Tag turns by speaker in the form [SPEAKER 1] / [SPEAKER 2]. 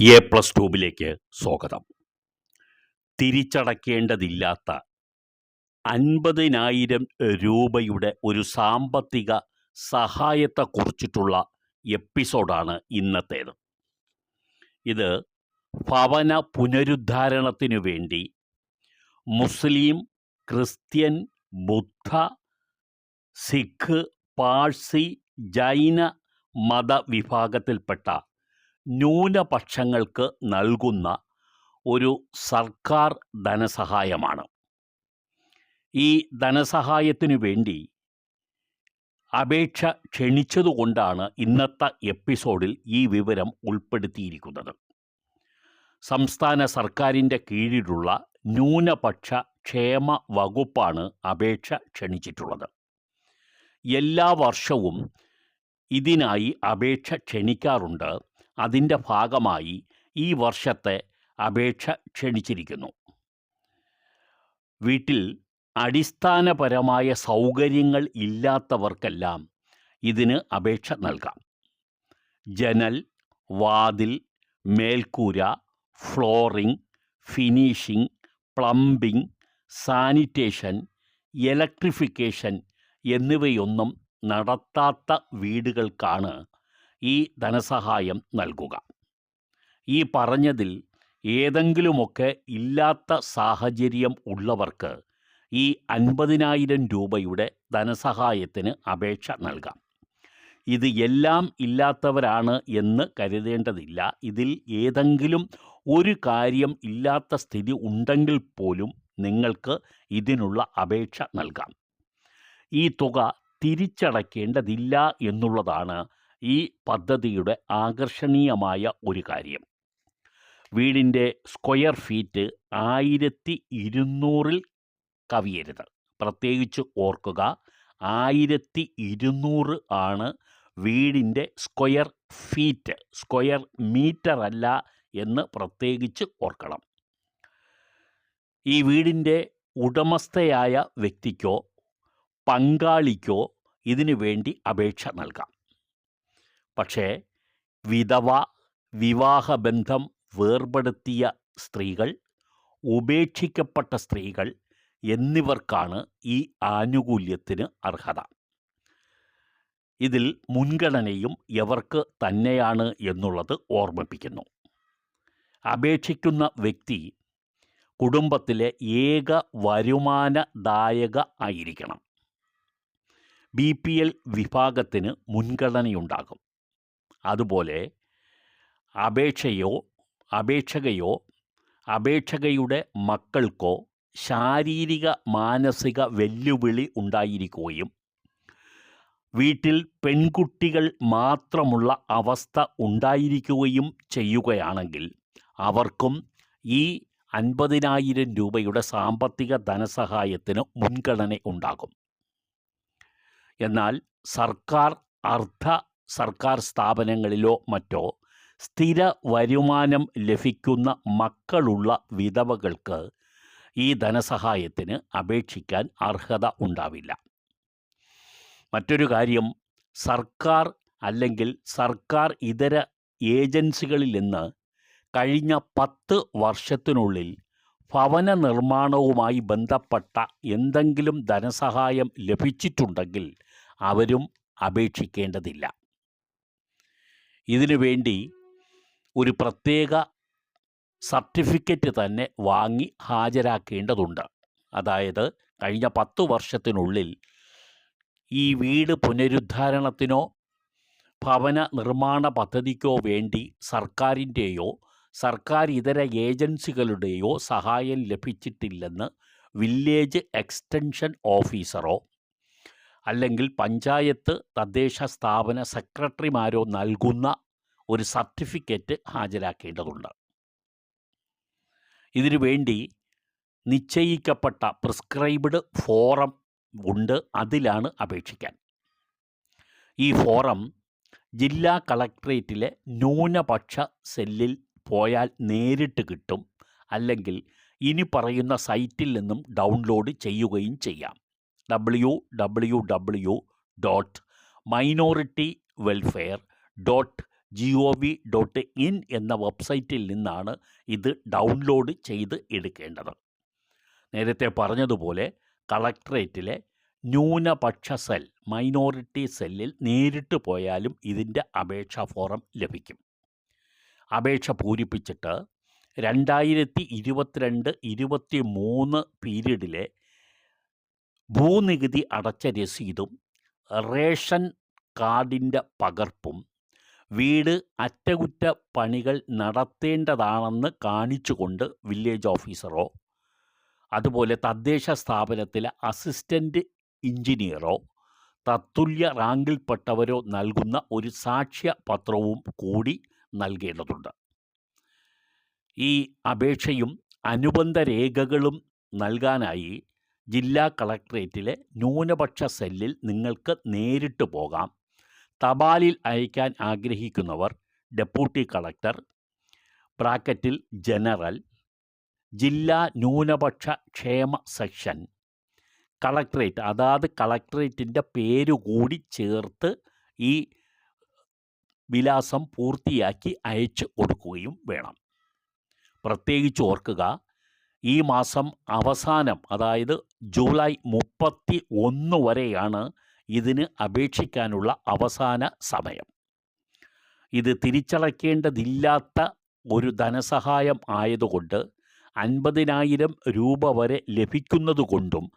[SPEAKER 1] A plus ട്യൂബിലേക്ക് സ്വാഗതം. തിരിച്ചടയ്ക്കേണ്ടതില്ലാത്ത അൻപതിനായിരം രൂപയുടെ ഒരു സാമ്പത്തിക സഹായത്തെക്കുറിച്ചിട്ടുള്ള എപ്പിസോഡാണ് ഇന്നത്തേത്. ഇത് ഭവന പുനരുദ്ധാരണത്തിനു വേണ്ടി മുസ്ലിം ക്രിസ്ത്യൻ ബുദ്ധ സിഖ് പാഴ്സി ജൈന മതവിഭാഗത്തിൽപ്പെട്ട ന്യൂനപക്ഷങ്ങൾക്ക് നൽകുന്ന ഒരു സർക്കാർ ധനസഹായമാണ്. ഈ ധനസഹായത്തിനു വേണ്ടി അപേക്ഷ ക്ഷണിച്ചതുകൊണ്ടാണ് ഇന്നത്തെ എപ്പിസോഡിൽ ഈ വിവരം ഉൾപ്പെടുത്തിയിരിക്കുന്നത്. സംസ്ഥാന സർക്കാരിന്റെ കീഴിലുള്ള ന്യൂനപക്ഷ ക്ഷേമ വകുപ്പാണ് അപേക്ഷ ക്ഷണിച്ചിട്ടുള്ളത്. എല്ലാ വർഷവും ഇതിനായി അപേക്ഷ ക്ഷണിക്കാറുണ്ട് അതിന്റെ ഭാഗമായി ഈ വർഷത്തെ അപേക്ഷ ക്ഷണിച്ചിരിക്കുന്നു. വീട്ടിൽ അടിസ്ഥാനപരമായ സൗകര്യങ്ങൾ ഇല്ലാത്തവർക്കെല്ലാം ഇതിന് അപേക്ഷ നൽകാം. ജനൽ വാതിൽ മേൽക്കൂര flooring finishing plumbing sanitation electrification എന്നിവയൊന്നും നടത്താത്ത വീടുകൾക്കാണ് ഈ ധനസഹായം നൽകുക. ഈ പറഞ്ഞതിൽ ഏതെങ്കിലുമൊക്കെ ഇല്ലാത്ത സാഹചര്യം ഉള്ളവർക്ക് ഈ അൻപതിനായിരം രൂപയുടെ ധനസഹായത്തിന് അപേക്ഷ നൽകാം. ഇത് എല്ലാം ഇല്ലാത്തവരാണ് എന്ന് കരുതേണ്ടതില്ല. ഇതിൽ ഏതെങ്കിലും ഒരു കാര്യം ഇല്ലാത്ത സ്ഥിതി ഉണ്ടെങ്കിൽ പോലും നിങ്ങൾക്ക് ഇതിനുള്ള അപേക്ഷ നൽകാം. ഈ തുക തിരിച്ചടയ്ക്കേണ്ടതില്ല എന്നുള്ളതാണ് ഈ പദ്ധതിയുടെ ആകർഷണീയമായ ഒരു കാര്യം. വീടിന്റെ സ്ക്വയർ ഫീറ്റ് ആയിരത്തി ഇരുന്നൂറിൽ കവിയരുത്. പ്രത്യേകിച്ച് ഓർക്കുക ആയിരത്തി ഇരുന്നൂറ് ആണ് വീടിന്റെ സ്ക്വയർ ഫീറ്റ് സ്ക്വയർ മീറ്റർ അല്ല എന്ന് പ്രത്യേകിച്ച് ഓർക്കണം. ഈ വീടിന്റെ ഉടമസ്ഥയായ വ്യക്തിക്കോ പങ്കാളിക്കോ ഇതിനു വേണ്ടി അപേക്ഷ നൽകാം. പക്ഷേ വിധവ വിവാഹബന്ധം വേർപെടുത്തിയ സ്ത്രീകൾ ഉപേക്ഷിക്കപ്പെട്ട സ്ത്രീകൾ എന്നിവർക്കാണ് ഈ ആനുകൂല്യത്തിന് അർഹത. ഇതിൽ മുൻഗണനയും എവർക്ക് തന്നെയാണ് എന്നുള്ളത് ഓർമ്മിപ്പിക്കുന്നു. അപേക്ഷിക്കുന്ന വ്യക്തി കുടുംബത്തിലെ ഏക വരുമാനദായക ആയിരിക്കണം. ബി പി എൽ വിഭാഗത്തിന് മുൻഗണനയുണ്ടാകും. അതുപോലെ അപേക്ഷയോ അപേക്ഷകയോ അപേക്ഷകയുടെ മക്കൾക്കോ ശാരീരിക മാനസിക വെല്ലുവിളി ഉണ്ടായിരിക്കുകയും വീട്ടിൽ പെൺകുട്ടികൾ മാത്രമുള്ള അവസ്ഥ ഉണ്ടായിരിക്കുകയും ചെയ്യുകയാണെങ്കിൽ അവർക്കും ഈ അൻപതിനായിരം രൂപയുടെ സാമ്പത്തിക ധനസഹായത്തിന് മുൻഗണന ഉണ്ടാകും. എന്നാൽ സർക്കാർ അർദ്ധ സർക്കാർ സ്ഥാപനങ്ങളിലോ മറ്റോ സ്ഥിര വരുമാനം ലഭിക്കുന്ന മക്കളുള്ള വിധവകൾക്ക് ഈ ധനസഹായത്തിന് അപേക്ഷിക്കാൻ അർഹത ഉണ്ടാവില്ല. മറ്റൊരു കാര്യം സർക്കാർ അല്ലെങ്കിൽ സർക്കാർ ഇതര ഏജൻസികളിൽ നിന്ന് കഴിഞ്ഞ പത്ത് വർഷത്തിനുള്ളിൽ ഭവന നിർമ്മാണവുമായി ബന്ധപ്പെട്ട എന്തെങ്കിലും ധനസഹായം ലഭിച്ചിട്ടുണ്ടെങ്കിൽ അവരും അപേക്ഷിക്കേണ്ടതില്ല. ഇതിനു വേണ്ടി ഒരു പ്രത്യേക സർട്ടിഫിക്കറ്റ് തന്നെ വാങ്ങി ഹാജരാക്കേണ്ടതുണ്ട്. അതായത് കഴിഞ്ഞ പത്ത് വർഷത്തിനുള്ളിൽ ഈ വീട് പുനരുദ്ധാരണത്തിനോ ഭവന നിർമ്മാണ പദ്ധതിക്കോ വേണ്ടി സർക്കാരിന്റെയോ സർക്കാർ ഇതര ഏജൻസികളുടെയോ സഹായം ലഭിച്ചിട്ടില്ലെന്ന് വില്ലേജ് എക്സ്റ്റൻഷൻ ഓഫീസറോ അല്ലെങ്കിൽ പഞ്ചായത്ത് തദ്ദേശ സ്ഥാപന സെക്രട്ടറിമാരോ നൽകുന്ന ഒരു സർട്ടിഫിക്കറ്റ് ഹാജരാക്കേണ്ടതുണ്ട്. ഇതിനു വേണ്ടി നിശ്ചയിക്കപ്പെട്ട പ്രിസ്ക്രൈബ്ഡ് ഫോറം ഉണ്ട് അതിലാണ് അപേക്ഷിക്കാൻ. ഈ ഫോറം ജില്ലാ കളക്ട്രേറ്റിലെ ന്യൂനപക്ഷ സെല്ലിൽ പോയാൽ നേരിട്ട് കിട്ടും അല്ലെങ്കിൽ ഇനി പറയുന്ന സൈറ്റിൽ നിന്നും ഡൗൺലോഡ് ചെയ്യുകയും ചെയ്യാം. W W W dot minority welfare dot G O V dot in എന്ന വെബ്സൈറ്റിൽ നിന്നാണ് ഇത് ഡൗൺലോഡ് ചെയ്ത് എടുക്കേണ്ടത്. നേരത്തെ പറഞ്ഞതുപോലെ കളക്ടറേറ്റിലെ ന്യൂനപക്ഷ സെൽ മൈനോറിറ്റി സെല്ലിൽ നേരിട്ട് പോയാലും ഇതിന്റെ അപേക്ഷാ ഫോറം ലഭിക്കും. അപേക്ഷ പൂരിപ്പിച്ചിട്ട് രണ്ടായിരത്തി ഇരുപത്തിരണ്ട് ഇരുപത്തി മൂന്ന് പീരീഡിലെ ഭൂനികുതി അടച്ച രസീതും റേഷൻ കാർഡിന്റെ പകർപ്പും വീട് അറ്റകുറ്റപ്പണികൾ നടത്തേണ്ടതാണെന്ന് കാണിച്ചുകൊണ്ട് വില്ലേജ് ഓഫീസറോ അതുപോലെ തദ്ദേശ സ്ഥാപനത്തിലെ അസിസ്റ്റന്റ് എഞ്ചിനീയറോ തത്തുല്യ റാങ്കിൽപ്പെട്ടവരോ നൽകുന്ന ഒരു സാക്ഷ്യപത്രവും കൂടി നൽകേണ്ടതുണ്ട്. ഈ അപേക്ഷയും അനുബന്ധ രേഖകളും നൽകാനായി ജില്ലാ കളക്ട്രേറ്റിലെ ന്യൂനപക്ഷ സെല്ലിൽ നിങ്ങൾക്ക് നേരിട്ട് പോകാം. തപാലിൽ അയക്കാൻ ആഗ്രഹിക്കുന്നവർ ഡെപ്യൂട്ടി കളക്ടർ ബ്രാക്കറ്റിൽ ജനറൽ ജില്ലാ ന്യൂനപക്ഷ ക്ഷേമ സെക്ഷൻ കളക്ട്രേറ്റ് അതാത് കളക്ട്രേറ്റിന്റെ പേര് കൂടി ചേർത്ത് ഈ വിലാസം പൂർത്തിയാക്കി അയച്ചു കൊടുക്കുകയും വേണം. പ്രത്യേകിച്ച് ഓർക്കുക ഈ മാസം അവസാനം അതായത് ജൂലൈ മുപ്പത്തി ഒന്ന് വരെയാണ് ഇതിന് അപേക്ഷിക്കാനുള്ള അവസാന സമയം. ഇത് തിരിച്ചടയ്ക്കേണ്ടതില്ലാത്ത ഒരു ധനസഹായം ആയതുകൊണ്ട് അൻപതിനായിരം രൂപ വരെ ലഭിക്കുന്നതുകൊണ്ടും